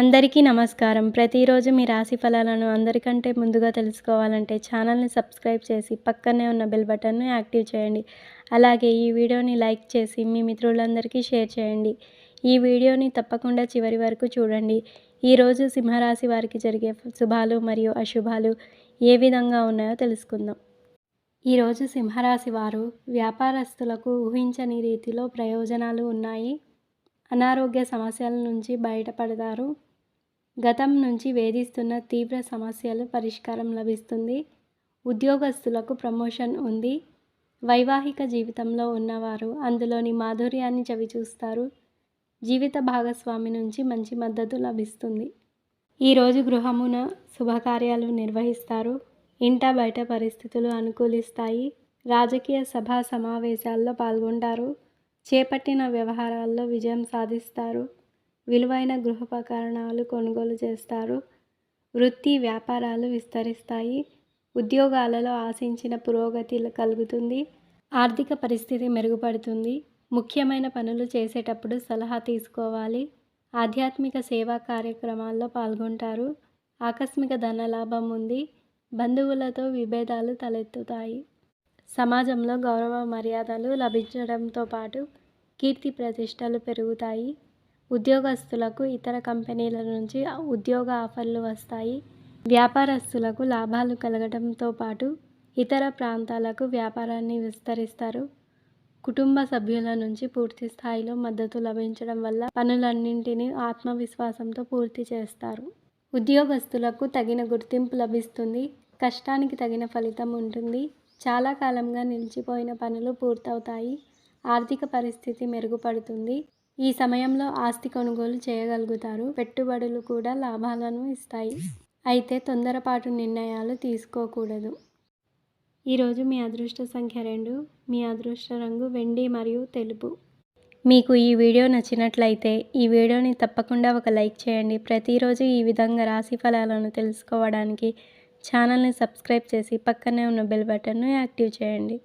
అందరికీ నమస్కారం. ప్రతిరోజు మీ రాశి ఫలాలను అందరికంటే ముందుగా తెలుసుకోవాలంటే ఛానల్ని సబ్స్క్రైబ్ చేసి పక్కనే ఉన్న బెల్ బటన్ను యాక్టివ్ చేయండి. అలాగే ఈ వీడియోని లైక్ చేసి మీ మిత్రులందరికీ షేర్ చేయండి. ఈ వీడియోని తప్పకుండా చివరి వరకు చూడండి. ఈరోజు సింహరాశి వారికి జరిగే శుభాలు మరియు అశుభాలు ఏ విధంగా ఉన్నాయో తెలుసుకుందాం. ఈరోజు సింహరాశి వారు వ్యాపారస్తులకు ఊహించని రీతిలో ప్రయోజనాలు ఉన్నాయి. అనారోగ్య సమస్యల నుంచి బయటపడతారు. గతం నుంచి వేధిస్తున్న తీవ్ర సమస్యలు పరిష్కారం లభిస్తుంది. ఉద్యోగస్తులకు ప్రమోషన్ ఉంది. వైవాహిక జీవితంలో ఉన్నవారు అందులోని మాధుర్యాన్ని చవిచూస్తారు. జీవిత భాగస్వామి నుంచి మంచి మద్దతు లభిస్తుంది. ఈరోజు గృహమున శుభకార్యాలు నిర్వహిస్తారు. ఇంట బయట పరిస్థితులు అనుకూలిస్తాయి. రాజకీయ సభా సమావేశాల్లో పాల్గొంటారు. చేపట్టిన వ్యవహారాల్లో విజయం సాధిస్తారు. విలువైన గృహోపకరణాలు కొనుగోలు చేస్తారు. వృత్తి వ్యాపారాలు విస్తరిస్తాయి. ఉద్యోగాలలో ఆశించిన పురోగతి కలుగుతుంది. ఆర్థిక పరిస్థితి మెరుగుపడుతుంది. ముఖ్యమైన పనులు చేసేటప్పుడు సలహా తీసుకోవాలి. ఆధ్యాత్మిక సేవా కార్యక్రమాల్లో పాల్గొంటారు. ఆకస్మిక ధనలాభం ఉంది. బంధువులతో విభేదాలు తలెత్తుతాయి. సమాజంలో గౌరవ మర్యాదలు లభించడంతో పాటు కీర్తి ప్రతిష్టలు పెరుగుతాయి. ఉద్యోగస్తులకు ఇతర కంపెనీల నుంచి ఉద్యోగ ఆఫర్లు వస్తాయి. వ్యాపారస్తులకు లాభాలు కలగడంతో పాటు ఇతర ప్రాంతాలకు వ్యాపారాన్ని విస్తరిస్తారు. కుటుంబ సభ్యుల నుంచి పూర్తి స్థాయిలో మద్దతు లభించడం వల్ల పనులన్నింటినీ ఆత్మవిశ్వాసంతో పూర్తి చేస్తారు. ఉద్యోగస్తులకు తగిన గుర్తింపు లభిస్తుంది. కష్టానికి తగిన ఫలితం ఉంటుంది. చాలా కాలంగా నిలిచిపోయిన పనులు పూర్తవుతాయి. ఆర్థిక పరిస్థితి మెరుగుపడుతుంది. ఈ సమయంలో ఆస్తి కొనుగోలు చేయగలుగుతారు. పెట్టుబడులు కూడా లాభాలను ఇస్తాయి. అయితే తొందరపాటు నిర్ణయాలు తీసుకోకూడదు. ఈరోజు మీ అదృష్ట సంఖ్య రెండు. మీ అదృష్ట రంగు వెండి మరియు తెలుపు. మీకు ఈ వీడియో నచ్చినట్లయితే ఈ వీడియోని తప్పకుండా ఒక లైక్ చేయండి. ప్రతిరోజు ఈ విధంగా రాశి ఫలాలను తెలుసుకోవడానికి ఛానల్ని సబ్స్క్రైబ్ చేసి పక్కనే ఉన్న బెల్ బటన్ను యాక్టివ్ చేయండి.